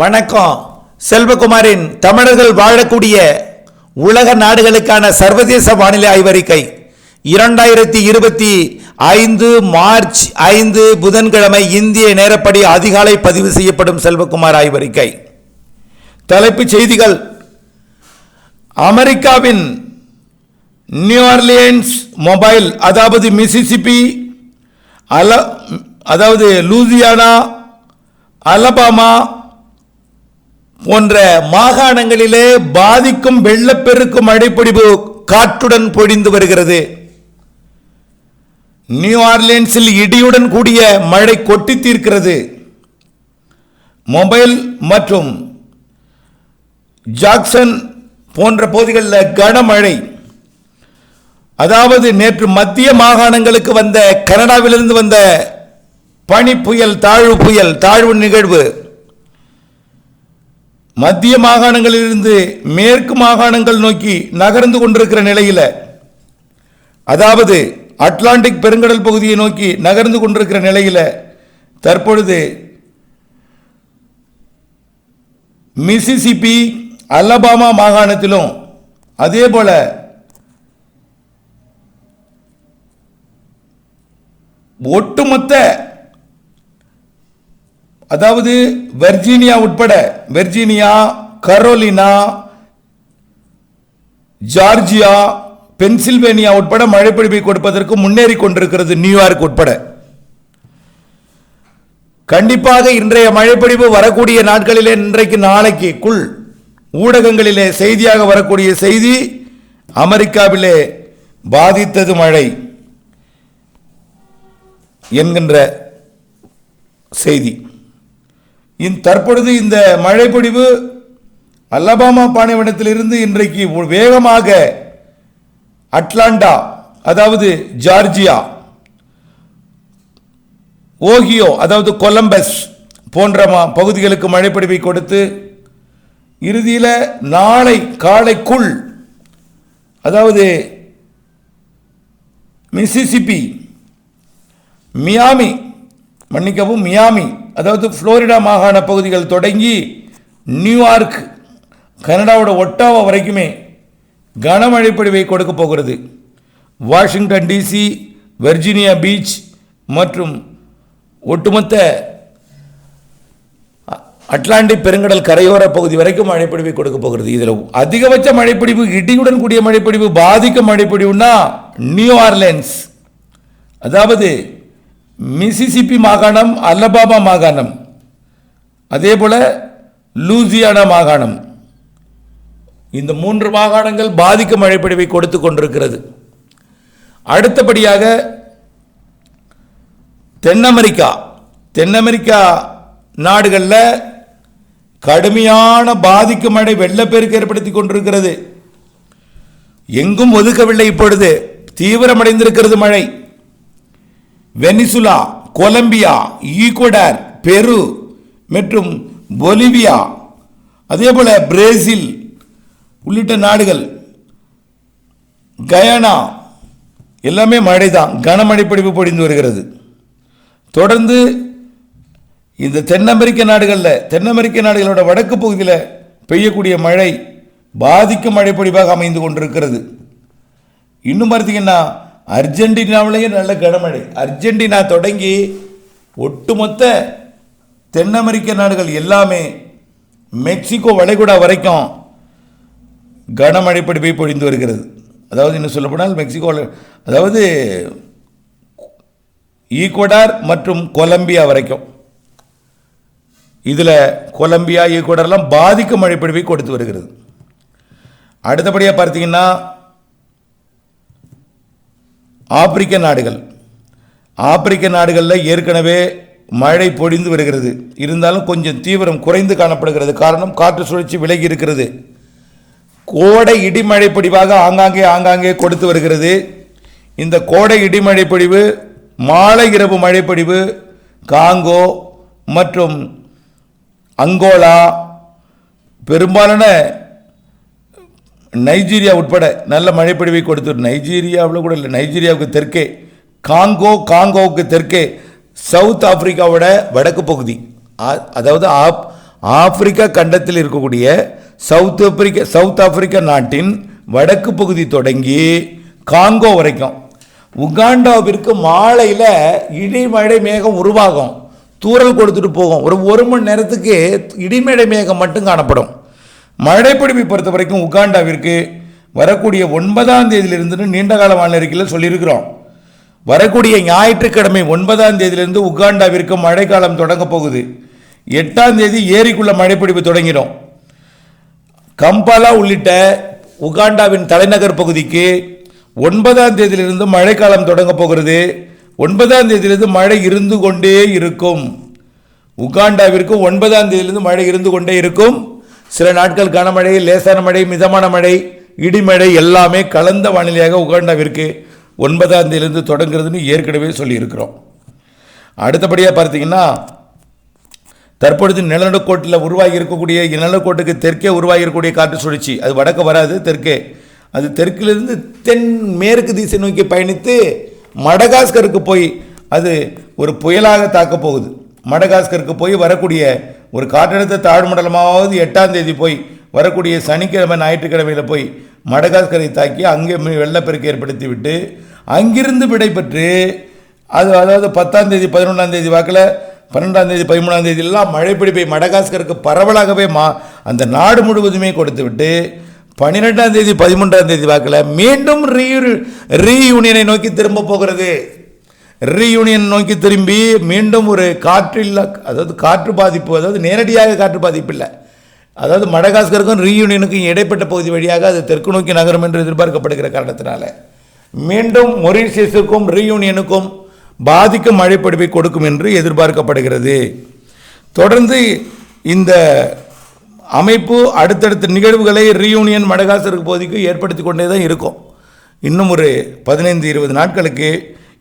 வணக்கம். செல்வகுமாரின் தமிழர்கள் வாழக்கூடிய உலக நாடுகளுக்கான சர்வதேச வானிலை ஆய்வறிக்கை. இரண்டாயிரத்தி இருபத்தி ஐந்து மார்ச் ஐந்து புதன்கிழமை இந்திய நேரப்படி அதிகாலை பதிவு செய்யப்படும் செல்வகுமார் ஆய்வறிக்கை. தலைப்புச் செய்திகள். அமெரிக்காவின் நியூஆர்லியன்ஸ் மொபைல் அதாவது மிசிசிபி அல அதாவது லூசியானா அலபாமா போன்ற மாகாணங்களிலே பாதிக்கும் வெள்ளப்பெருக்கும் மழைப்பொழிவு காற்றுடன் பொழிந்து வருகிறது. நியூ ஆர்லியன்ஸில் இடியுடன் கூடிய மழை கொட்டி தீர்க்கிறது. மொபைல் மற்றும் ஜாக்சன் போன்ற பகுதிகளில் கனமழை. அதாவது நேற்று மத்திய மாகாணங்களுக்கு வந்த கனடாவிலிருந்து வந்த பனி புயல் தாழ்வு புயல் தாழ்வு நிகழ்வு மத்திய மாகாணங்களிலிருந்து மேற்கு மாகாணங்கள் நோக்கி நகர்ந்து கொண்டிருக்கிற நிலையில் அதாவது அட்லாண்டிக் பெருங்கடல் பகுதியை நோக்கி நகர்ந்து கொண்டிருக்கிற நிலையில் தற்பொழுது மிசிசிபி அலபாமா மாகாணத்திலும் அதே போல் ஒட்டுமொத்த அதாவது வெர்ஜீனியா உட்பட வெர்ஜீனியா கரோலினா ஜார்ஜியா பென்சில்வேனியா உட்பட மழைப்பொழிவை கொடுப்பதற்கு முன்னேறி கொண்டிருக்கிறது நியூயார்க் உட்பட. கண்டிப்பாக இன்றைய மழைப்பொழிவு வரக்கூடிய நாட்களிலே இன்றைக்கு நாளைக்குள் ஊடகங்களிலே செய்தியாக வரக்கூடிய செய்தி அமெரிக்காவிலே பாதித்தது மழை என்கின்ற செய்தி. இந்த தற்பொழுது இந்த மழைப்பொழிவு அலபாமா பாலைவனத்திலிருந்து இன்றைக்கு வேகமாக அட்லாண்டா அதாவது ஜார்ஜியா ஓகியோ அதாவது கொலம்பஸ் போன்ற பகுதிகளுக்கு மழைப்பொழிவை கொடுத்து இறுதியில் நாளை காலைக்குள் அதாவது மிசிசிப்பி மியாமி மன்னிக்கவும் மியாமி அதாவது புளோரிடா மாகாண பகுதிகள் தொடங்கி நியூயார்க் கனடாவோட ஒட்டாவா வரைக்குமே கனமழை பொழிவை கொடுக்க போகிறது. வாஷிங்டன் டிசி வெர்ஜீனியா பீச் மற்றும் ஒட்டுமொத்த அட்லாண்டிக் பெருங்கடல் கரையோர பகுதி வரைக்கும் மழைப்பிடிவை கொடுக்க போகிறது. இதில் அதிகபட்ச மழைப்பிடிவு இடியுடன் கூடிய மழைப்பிடிவு பாதிக்கும் மழைப்பிடிவுன்னா நியூ ஆர்லேன்ஸ். அதாவது மிசிசிப்பி மாகாணம் அலபாமா மாகாணம் அதே போல் லூசியானா மாகாணம். இந்த மூன்று மாகாணங்கள் பாதிக்கும் மழைப்பொழிவை கொடுத்து கொண்டிருக்கிறது. அடுத்தபடியாக தென் அமெரிக்கா தென் அமெரிக்கா நாடுகளில் கடுமையான பாதிக்கும் மழை வெள்ளப்பெருக்கு ஏற்படுத்தி கொண்டிருக்கிறது. எங்கும் ஒதுக்கவில்லை இப்பொழுது. தீவிரமடைந்திருக்கிறது மழை. வெனிசுலா கொலம்பியா ஈக்குவடார் பெரு மற்றும் பொலிவியா. அதேபோல பிரேசில் உள்ளிட்ட நாடுகள். கயானா எல்லாமே மழை தான் கனமழை பிடிப்பு பொழிந்து வருகிறது. தொடர்ந்து இந்த தென் அமெரிக்க நாடுகளில் தென் அமெரிக்க நாடுகளோட வடக்கு பகுதியில் பெய்யக்கூடிய மழை பாதிக்கும் மழை பொழிவாக அமைந்து கொண்டிருக்கிறது. இன்னும் பார்த்தீங்கன்னா அர்ஜென்டினாவிலேயும் நல்ல கனமழை. அர்ஜென்டினா தொடங்கி ஒட்டுமொத்த தென் அமெரிக்க நாடுகள் எல்லாமே மெக்சிகோ வளைகுடா வரைக்கும் கனமழை பொழிவை பொழிந்து வருகிறது. அதாவது இன்னும் சொல்லப்போனால் மெக்சிகோவில் அதாவது ஈக்குவடார் மற்றும் கொலம்பியா வரைக்கும். இதில் கொலம்பியா ஈக்குவடார்லாம் பாதிக்கும் மழைப்பிடிவை கொடுத்து வருகிறது. அடுத்தபடியாக பார்த்தீங்கன்னா ஆப்பிரிக்க நாடுகள். ஆப்பிரிக்க நாடுகளில் ஏற்கனவே மழை பொழிந்து வருகிறது. இருந்தாலும் கொஞ்சம் தீவிரம் குறைந்து காணப்படுகிறது. காரணம் காற்று சுழற்சி விலகி இருக்கிறது. கோடை இடிமழை பொழிவாக ஆங்காங்கே ஆங்காங்கே கொடுத்து வருகிறது. இந்த கோடை இடிமழை பொழிவு மாலை இரவு மழைப்பொழிவு காங்கோ மற்றும் அங்கோலா பெரும்பாலான நைஜீரியா உட்பட நல்ல மழைப்பொழிவை கொடுத்து நைஜீரியாவில் கூட இல்லை நைஜீரியாவுக்கு தெற்கே காங்கோ காங்கோவுக்கு தெற்கே சவுத் ஆப்பிரிக்காவோட வடக்கு பகுதி. அதாவது ஆப் ஆப்பிரிக்கா கண்டத்தில் இருக்கக்கூடிய சவுத் ஆப்பிரிக்கா சவுத் ஆப்பிரிக்கா நாட்டின் வடக்கு பகுதி தொடங்கி காங்கோ வரைக்கும். உகாண்டாவிற்கு மாலையில் இடிமழை மேகம் உருவாகும். தூறல் கொடுத்துட்டு போகும். ஒரு ஒரு மணி நேரத்துக்கு இடிமழை மேகம் மட்டும் காணப்படும். மழைப்பிடிப்பை பொறுத்த வரைக்கும் உகாண்டாவிற்கு வரக்கூடிய ஒன்பதாம் தேதியிலிருந்து நீண்டகால வானிலை அறிக்கையில் சொல்லியிருக்கிறோம். வரக்கூடிய ஞாயிற்றுக்கிழமை ஒன்பதாம் தேதியிலிருந்து உகாண்டாவிற்கு மழைக்காலம் தொடங்க போகுது. எட்டாம் தேதி ஏரிக்குள்ள மழைப்பிடிப்பு தொடங்கிடும். கம்பாலா உள்ளிட்ட உகாண்டாவின் தலைநகர் பகுதிக்கு ஒன்பதாம் தேதியிலிருந்து மழைக்காலம் தொடங்க போகிறது. ஒன்பதாம் தேதியிலிருந்து மழை இருந்து கொண்டே இருக்கும். உகாண்டாவிற்கு ஒன்பதாம் தேதியிலிருந்து மழை இருந்து கொண்டே இருக்கும். சில நாட்கள் கனமழை லேசான மழை மிதமான மழை இடிமழை எல்லாமே கலந்த வானிலையாக உகாண்டாவிற்கு ஒன்பதாம் தேதியிலிருந்து தொடங்குறதுன்னு ஏற்கனவே சொல்லியிருக்கிறோம். அடுத்தபடியாக பார்த்தீங்கன்னா தற்பொழுது நிலநடுக்கோட்டில் உருவாகி இருக்கக்கூடிய நிலநடுக்கோட்டுக்கு தெற்கே உருவாகி இருக்கக்கூடிய காற்று சுழற்சி. அது வடக்கு வராது தெற்கே. அது தெற்கிலிருந்து தென் மேற்கு திசை நோக்கி பயணித்து மடகாஸ்கருக்கு போய் அது ஒரு புயலாக தாக்கப் போகுது மடகாஸ்கருக்கு போய் வரக்கூடிய ஒரு காற்றழுத்த தாழ்மண்டலமாவது எட்டாம் தேதி போய் வரக்கூடிய சனிக்கிழமை ஞாயிற்றுக்கிழமையில் போய் மடகாஸ்கரை தாக்கி அங்கே வெள்ளப்பெருக்கு ஏற்படுத்தி விட்டு அங்கிருந்து விடைபெற்று அது அதாவது பத்தாம் தேதி பதினொன்றாம் தேதி வாக்கில் பன்னெண்டாம் தேதி பதிமூணாம் தேதியெல்லாம் மழைப்பிடிப்பை மடகாஸ்கருக்கு பரவலாகவே மா அந்த நாடு முழுவதுமே கொடுத்து விட்டு பன்னிரெண்டாம் தேதி பதிமூன்றாம் தேதி வாக்கில் மீண்டும் ரீ ரீயூனியனை நோக்கி திரும்ப போகிறது. ரீயூனியன் நோக்கி திரும்பி மீண்டும் ஒரு காற்றில்லா அதாவது காற்று பாதிப்பு அதாவது நேரடியாக காற்று பாதிப்பு இல்லை. அதாவது மடகாஸ்கருக்கும் ரீயூனியனுக்கும் இடைப்பட்ட பகுதி வழியாக அது தெற்கு நோக்கி நகரும் என்று எதிர்பார்க்கப்படுகிற காரணத்தினால. மீண்டும் மொரீஷியஸுக்கும் ரீயூனியனுக்கும் பாதிக்கும் மழைப்பிடிப்பை கொடுக்கும் என்று எதிர்பார்க்கப்படுகிறது. தொடர்ந்து இந்த அமைப்பு அடுத்தடுத்த நிகழ்வுகளை ரீயூனியன் மடகாஸ்கருக்கு பகுதிக்கு ஏற்படுத்தி கொண்டே தான் இருக்கும். இன்னும் ஒரு பதினைந்து இருபது நாட்களுக்கு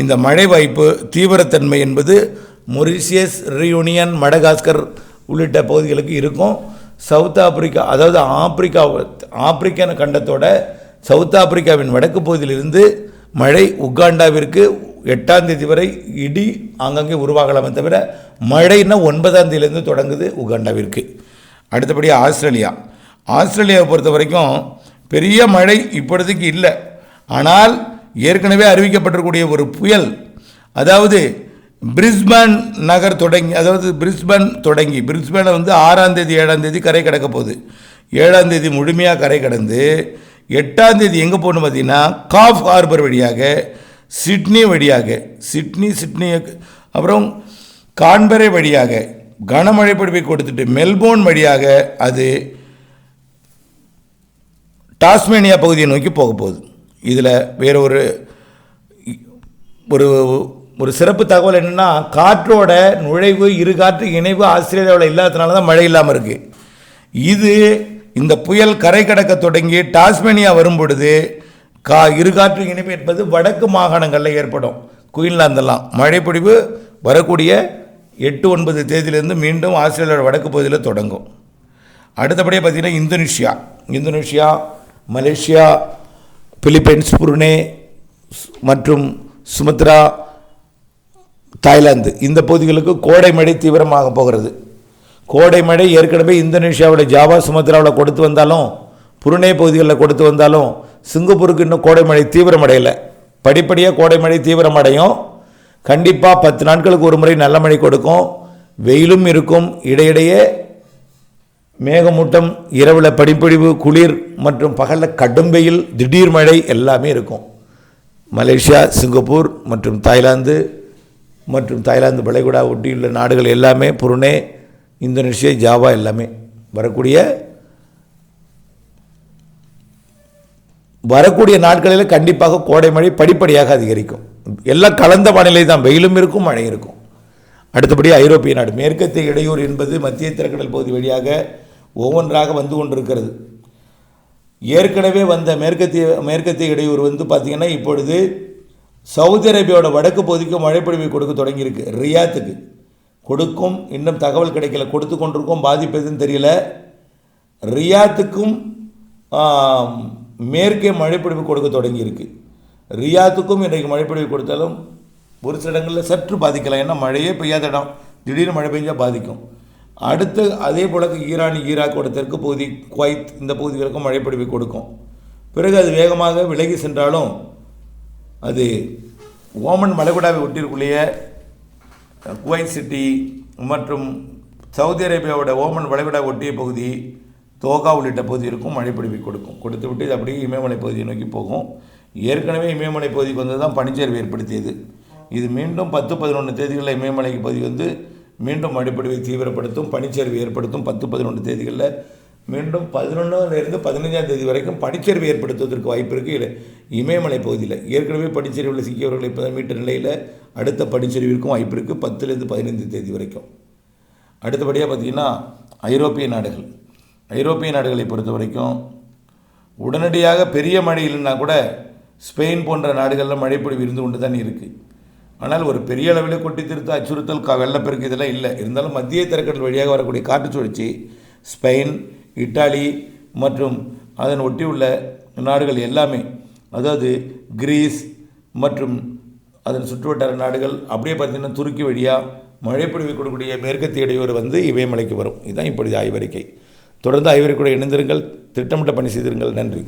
இந்த மழை வாய்ப்பு தீவிரத்தன்மை என்பது மொரிஷியஸ் ரீயூனியன் மடகாஸ்கர் உள்ளிட்ட பகுதிகளுக்கு இருக்கும். சவுத் ஆப்பிரிக்கா அதாவது ஆப்பிரிக்கா ஆப்பிரிக்கன் கண்டத்தோட சவுத் ஆப்பிரிக்காவின் வடக்கு பகுதியிலிருந்து மழை உகாண்டாவிற்கு எட்டாம் தேதி வரை இடி ஆங்காங்கே உருவாகலாமே தவிர மழைன்னா ஒன்பதாம் தேதியிலேருந்து தொடங்குது உகாண்டாவிற்கு. அடுத்தபடி ஆஸ்திரேலியா. ஆஸ்திரேலியாவை பொறுத்த வரைக்கும் பெரிய மழை இப்பொழுதுக்கு இல்லை. ஆனால் ஏற்கனவே அறிவிக்கப்பட்டிருக்கூடிய ஒரு புயல் அதாவது பிரிஸ்பேன் நகர் தொடங்கி அதாவது பிரிஸ்பேன் தொடங்கி பிரிஸ்பேனை வந்து ஆறாம் தேதி ஏழாம் தேதி கரை கிடக்க போகுது. ஏழாம் தேதி முழுமையாக கரை கடந்து எட்டாம் தேதி எங்கே போகணும் பார்த்தீங்கன்னா காஃப் ஹார்பர் வழியாக சிட்னி வழியாக சிட்னி சிட்னி அப்புறம் கான்பரை வழியாக கனமழை பொழிவை கொடுத்துட்டு மெல்போர்ன் வழியாக அது டாஸ்மேனியா பகுதியை நோக்கி போக போகுது. இதில் வேற ஒரு ஒரு ஒரு சிறப்பு தகவல் என்னென்னா காற்றோட நுழைவு இரு காற்று இணைவு ஆஸ்திரேலியாவில் இல்லாததுனால தான் மழை இல்லாமல் இருக்குது இது இந்த புயல் கரை கடக்க தொடங்கி டாஸ்மேனியா வரும் பொழுது கா இரு காற்று இணைப்பு என்பது வடக்கு மாகாணங்களில் ஏற்படும். குயின்லாந்தெல்லாம் மழைப்பொழிவு வரக்கூடிய எட்டு ஒன்பது தேதியிலேருந்து மீண்டும் ஆஸ்திரேலியாவோட வடக்கு பகுதியில் தொடங்கும். அடுத்தபடியாக பார்த்தீங்கன்னா Indonesia. Indonesia Malaysia Philippines Brunei மற்றும் சுமத்ரா தாய்லாந்து. இந்த பகுதிகளுக்கு கோடை மழை தீவிரமாக போகிறது. கோடை மழை ஏற்கனவே இந்தோனேஷியாவோட ஜாவா சுமத்ராவில் கொடுத்து வந்தாலும் புருனே பகுதிகளில் கொடுத்து வந்தாலும் சிங்கப்பூருக்கு இன்னும் கோடை மழை தீவிரமடையலை. படிப்படியாக கோடை மழை தீவிரமடையும். கண்டிப்பாக பத்து நாட்களுக்கு ஒரு முறை நல்ல மழை கொடுக்கும். வெயிலும் இருக்கும். இடையிடையே மேகமூட்டம் இரவில் படிப்பொழிவு குளிர் மற்றும் பகலில் கடும் வெயில் திடீர் மழை எல்லாமே இருக்கும். மலேசியா சிங்கப்பூர் மற்றும் தாய்லாந்து மற்றும் தாய்லாந்து வளைகுடா ஒட்டியுள்ள நாடுகள் எல்லாமே புருனே இந்தோனேஷியா ஜாவா எல்லாமே வரக்கூடிய வரக்கூடிய நாட்களில் கண்டிப்பாக கோடை மழை படிப்படியாக அதிகரிக்கும். எல்லாம் கலந்த வானிலை தான். வெயிலும் இருக்கும் மழை இருக்கும். அடுத்தபடி ஐரோப்பிய நாடு. மேற்கத்திய இடையூறு என்பது மத்திய திறக்கடல் பகுதி வழியாக ஒவ்வொன்றாக வந்து கொண்டிருக்கிறது. ஏற்கனவே வந்த மேற்கத்திய மேற்கத்திய இடையூறு வந்து பார்த்திங்கன்னா இப்பொழுது சவுதி அரேபியாவோட வடக்கு பகுதிக்கு மழைப்பொழிவை கொடுக்க தொடங்கியிருக்கு. ரியாத்துக்கு. கொடுக்கும் இன்னும் தகவல் கிடைக்கல. கொடுத்து கொண்டிருக்கோம் பாதிப்பு எதுன்னு தெரியல. ரியாத்துக்கும் மேற்கே மழைப்பொழிவு கொடுக்க தொடங்கியிருக்கு. ரியாத்துக்கும் இன்றைக்கு மழைப்பொழிவு கொடுத்தாலும் ஒரு சில இடங்களில் சற்று பாதிக்கலாம் ஏன்னா மழையே பெய்யாத இடம். திடீர்னு மழை பெஞ்சால் பாதிக்கும். அடுத்து அதே போல ஈரான் ஈராக்கோட தெற்கு பகுதி குவைத் இந்த பகுதிகளுக்கும் மழைப்பொழிவை கொடுக்கும். பிறகு அது வேகமாக விலகி சென்றாலும் அது ஓமன் மலைகுடாவை ஒட்டியிருக்குள்ளேயே குவைத் சிட்டி மற்றும் சவுதி அரேபியாவோட ஓமன் வளைகுடா ஒட்டிய பகுதி தோகா உள்ளிட்ட பகுதிகளுக்கும் மழைப்பொழிவை கொடுக்கும். கொடுத்து விட்டு இது அப்படியே இமயமலை பகுதியை நோக்கி போகும். ஏற்கனவே இமயமலை பகுதிக்கு வந்து தான் பனிச்சரிவு ஏற்படுத்தியது. இது மீண்டும் பத்து பதினொன்று தேதிகளில் இமயமலை பகுதி வந்து மீண்டும் அடிப்படையை தீவிரப்படுத்தும் பனிச்சரிவு ஏற்படுத்தும் பத்து பதினொன்று தேதிகளில் மீண்டும் பதினொன்றுலேருந்து பதினஞ்சாம் தேதி வரைக்கும் பனிச்சரிவு ஏற்படுத்துவதற்கு வாய்ப்பு இருக்குது இமயமலை பகுதியில். ஏற்கனவே பனிச்சரிவில் சிக்கியவர்களை இப்போ மீட்ட நிலையில் அடுத்த பனிச்சரிவிற்கும் வாய்ப்பு இருக்குது பத்துலேருந்து பதினைந்து தேதி வரைக்கும். அடுத்தபடியாக பார்த்திங்கன்னா ஐரோப்பிய நாடுகள். ஐரோப்பிய நாடுகளை பொறுத்த வரைக்கும் உடனடியாக பெரிய மழை இல்லைன்னா கூட ஸ்பெயின் போன்ற நாடுகளில் மழைப்பொழிவு இருந்து கொண்டு தான் இருக்குது ஆனால் ஒரு பெரிய அளவில் கொட்டி திருத்த அச்சுறுத்தல் க வெள்ளப்பெருக்கு இதெல்லாம் இல்லை. இருந்தாலும் மத்திய தரைக்கடல் வழியாக வரக்கூடிய காற்று சுழற்சி ஸ்பெயின் இட்டாலி மற்றும் அதன் ஒட்டியுள்ள நாடுகள் எல்லாமே அதாவது கிரீஸ் மற்றும் அதன் சுற்றுவட்டார நாடுகள் அப்படியே பார்த்திங்கன்னா துருக்கி வழியாக மழைப்பொழிவு கொடுக்கக்கூடிய மேற்கத்திய இடையூறு வந்து இமயமலைக்கு வரும். இதுதான் இப்பொழுது ஆய்வறிக்கை. தொடர்ந்து ஆய்வறிக்கையோடு இணைந்திருங்கள். திட்டமிட்ட பணி செய்திருங்கள். நன்றி.